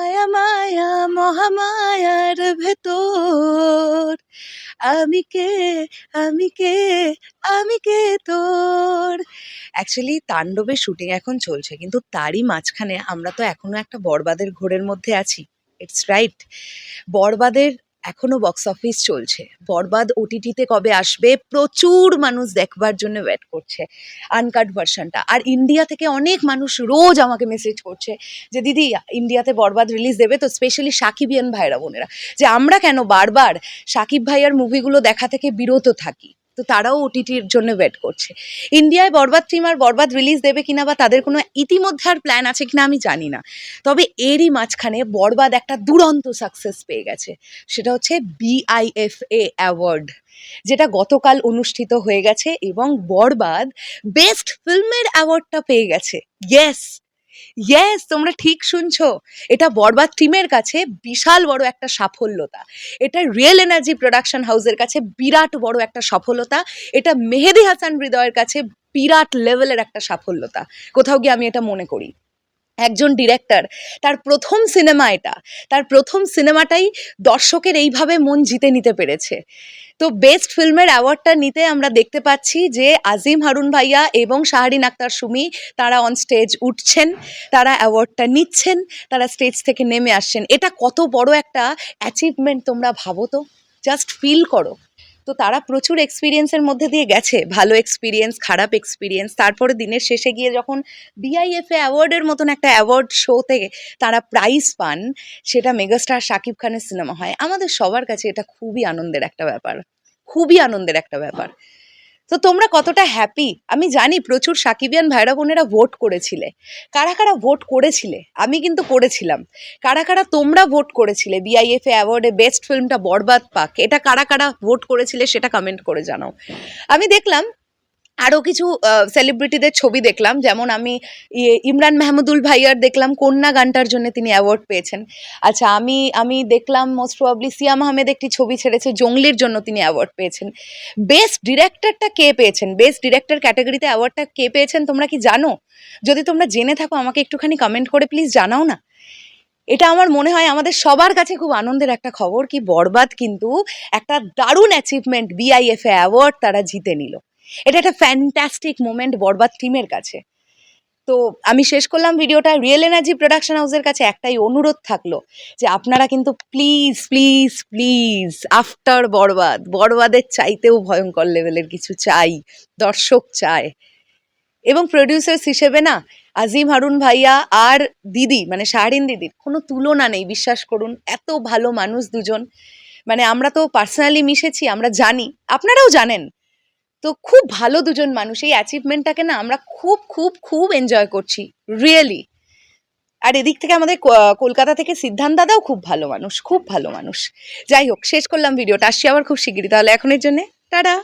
মায়া মায়া, মহামায়ার ভেতর। আমি কে? আমি কে? আমি কে তোর? অ্যাকচুয়ালি তাণ্ডবের শুটিং এখন চলছে, কিন্তু তারই মাঝখানে আমরা তো এখনও একটা বরবাদের ঘোরের মধ্যে আছি। ইটস রাইট বরবাদের এখনও বক্স অফিস চলছে। বরবাদ ওটিটিতে কবে আসবে? প্রচুর মানুষ দেখবার জন্য ওয়েট করছে। আনকাট ভার্সনটা আর ইন্ডিয়া থেকে অনেক মানুষ রোজ আমাকে মেসেজ করছে যে, দিদি ইন্ডিয়াতে বরবাদ রিলিজ দেবে তো স্পেশালি সাকিবিয়ান ভাইরা বোনেরা। যে, আমরা কেন বারবার সাকিব ভাইয়ার মুভিগুলো দেখা থেকে বিরত থাকি? তো তারাও ওটিটির জন্য ওয়েট করছে। ইন্ডিয়ায় বরবাদ টিম আর বরবাদ রিলিজ দেবে কিনা বা তাদের কোনো ইতিমধ্যে আর প্ল্যান আছে কিনা আমি জানি না। তবে এরই মাঝখানে বরবাদ একটা দুরন্ত সাকসেস পেয়ে গেছে। সেটা হচ্ছে বিআইএফএ অ্যাওয়ার্ড যেটা গতকাল অনুষ্ঠিত হয়ে গেছে এবং বরবাদ বেস্ট ফিল্মের অ্যাওয়ার্ডটা পেয়ে গেছে। ইয়েস ইয়েস তোমরা ঠিক শুনছো। এটা বরবাদ টিমের কাছে বিশাল বড় একটা সাফল্যতা। এটা রিয়েল এনার্জি প্রোডাকশন হাউসের কাছে বিরাট বড় একটা সফলতা এটা মেহেদি হাসান হৃদয়ের কাছে বিরাট লেভেলের একটা সাফল্যতা। কোথাও গিয়ে আমি এটা মনে করি। একজন ডিরেক্টর তার প্রথম সিনেমা এটা। তার প্রথম সিনেমাটাই দর্শকের এইভাবে মন জিতে নিতে পেরেছে। তো বেস্ট ফিল্মের অ্যাওয়ার্ডটা নিতে আমরা দেখতে পাচ্ছি যে আজিম হারুন ভাইয়া এবং শাহরিন আক্তার সুমি, তারা অন স্টেজ উঠছেন, তারা অ্যাওয়ার্ডটা নিচ্ছেন, তারা স্টেজ থেকে নেমে আসছেন। এটা কত বড় একটা অ্যাচিভমেন্ট তোমরা ভাবো তো? জাস্ট ফিল করো। তো তারা প্রচুর এক্সপিরিয়েন্সের মধ্যে দিয়ে গেছে। ভালো এক্সপিরিয়েন্স খারাপ এক্সপিরিয়েন্স তারপরে দিনের শেষে গিয়ে যখন বিআইএফএ অ্যাওয়ার্ডের মতন একটা অ্যাওয়ার্ড শো থেকে তারা প্রাইজ পান, সেটা মেগাস্টার শাকিব খানের সিনেমা হয়। আমাদের সবার কাছে এটা খুবই আনন্দের একটা ব্যাপার। খুবই আনন্দের একটা ব্যাপার। তো তোমরা কতটা হ্যাপি আমি জানি প্রচুর সাকিবিয়ান ভাইরা বোনেরা ভোট করেছিলে। কারা কারা ভোট করেছিলে? আমি কিন্তু করেছিলাম। কারা কারা তোমরা ভোট করেছিলে? বিআইএফ এ অ্যাওয়ার্ডে বেস্ট ফিল্মটা বরবাদ পাক। এটা কারা কারা ভোট করেছিলে সেটা কমেন্ট করে জানাও। আমি দেখলাম আরও কিছু সেলিব্রিটিদের ছবি দেখলাম। যেমন আমি ইমরান মাহমুদুল ভাইয়ার দেখলাম, কন্যা গানটার জন্য তিনি অ্যাওয়ার্ড পেয়েছেন। আচ্ছা আমি আমি দেখলাম মোস্ট প্রবাবলি সিয়াম আহমেদ একটি ছবি ছেড়েছে, জঙ্গলির জন্য তিনি অ্যাওয়ার্ড পেয়েছেন। বেস্ট ডিরেক্টরটা কে পেয়েছেন? বেস্ট ডিরেক্টর ক্যাটাগরিতে অ্যাওয়ার্ডটা কে পেয়েছেন তোমরা কি জানো? যদি তোমরা জেনে থাকো, আমাকে একটুখানি কমেন্ট করে প্লিজ জানাও না। এটা আমার মনে হয় আমাদের সবার কাছে খুব আনন্দের একটা খবর, কি বরবাদ কিন্তু একটা দারুণ অ্যাচিভমেন্ট বিআইএফএ অ্যাওয়ার্ড তারা জিতে নিল। এটা একটা ফ্যান্টাস্টিক মোমেন্ট বরবাদ টিমের কাছে। তো আমি শেষ করলাম ভিডিওটা। রিয়েল এনার্জি প্রোডাকশন হাউসের কাছে একটাই অনুরোধ থাকল যে আপনারা কিন্তু প্লিজ প্লিজ প্লিজ আফটার বরবাদ, বরবাদের চাইতেও ভয়ঙ্কর লেভেলের কিছু চাই, দর্শক চায়। এবং প্রডিউসার্স হিসেবে না, আজিম হারুন ভাইয়া আর দিদি মানে শাহরিন দিদির কোনো তুলনা নেই, বিশ্বাস করুন, এত ভালো মানুষ দুজন। মানে আমরা তো পার্সোনালি মিশেছি, আমরা জানি। আপনারাও জানেন তো খুব ভালো দুজন মানুষ। এই অ্যাচিভমেন্টটাকে না আমরা খুব খুব খুব এনজয় করছি রিয়েলি আর এদিক থেকে আমাদের কলকাতা থেকে সিদ্ধান্ত দাদাও খুব ভালো মানুষ, খুব ভালো মানুষ। যাই হোক, শেষ করলাম ভিডিওটা। আসছি আবার খুব শিগগিরি তাহলে এখনের জন্যে। টাটা!